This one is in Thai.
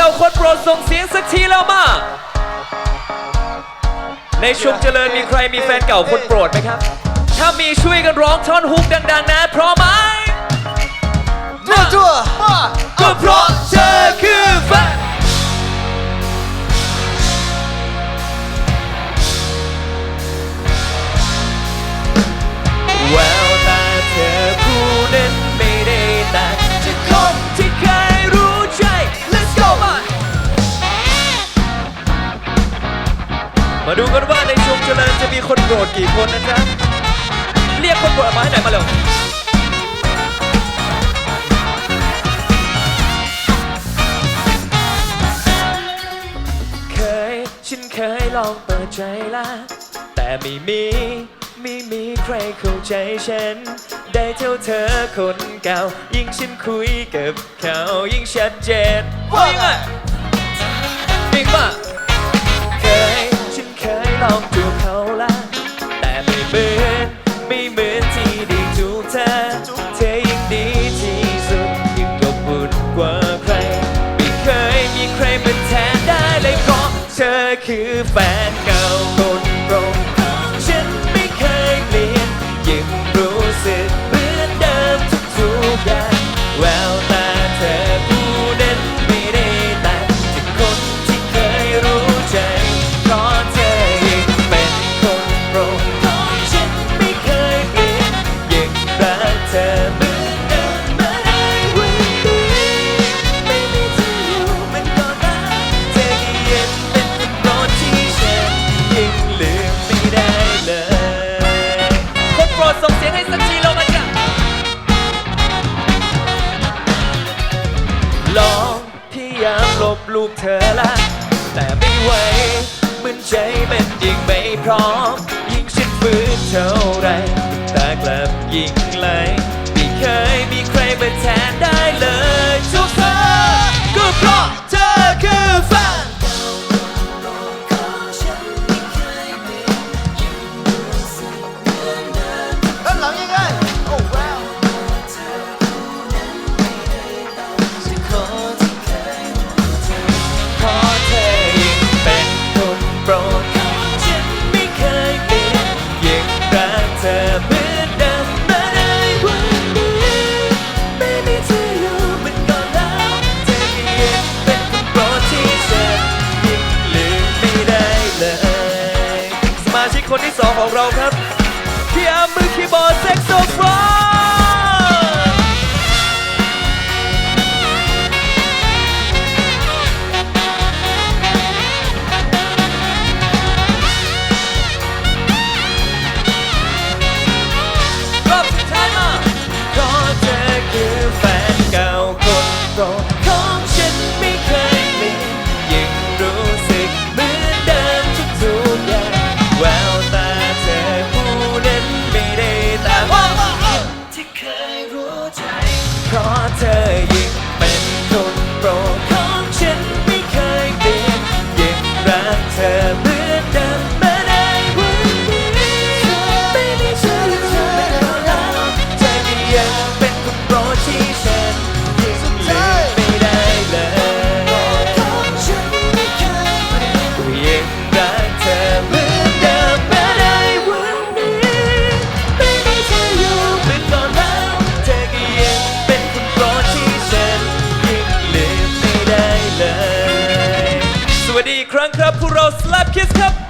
เก่าคนโปรดส่งเสียงสักทีแล้วมา ในชุมเจริญมีใครมีแฟนเก่าคนโปรดไหมครับ ถ้ามีช่วยกันร้องท่อนฮุกดัง ๆ นะพร้อมไหมจั่วๆก็เพราะเธอคือแฟนแววตาเธอผู้นั้น มาดูกันว่าในช่วงเจริญจะมีคนโกรธกี่คนนะจ๊ะเรียกคนโกรธมาให้ไหนมาเร็วเคยฉันเคยลองเปิดใจละแต่ไม่มีไม่มีใครเข้าใจฉัน ได้เท่าเธอคนเก่า ยิ่งฉันคุยกับเขายิ่งชัดเจนว่ายังงา คือแฟนเก่าคนโปรดงฉันไม่เคยเปลี่ยนยังรู้สึกเหมือนเดิมทุกๆอย่างแวว ลบลูกเธอละแต่ไม่ไหวมือนใจมันยิ่งไม่พร้อมยิ่งฉันฝืนเท่าไรแต่กลับยิ่ง นที่สองของเราครับ Content. Kuros Slap Kiss Cup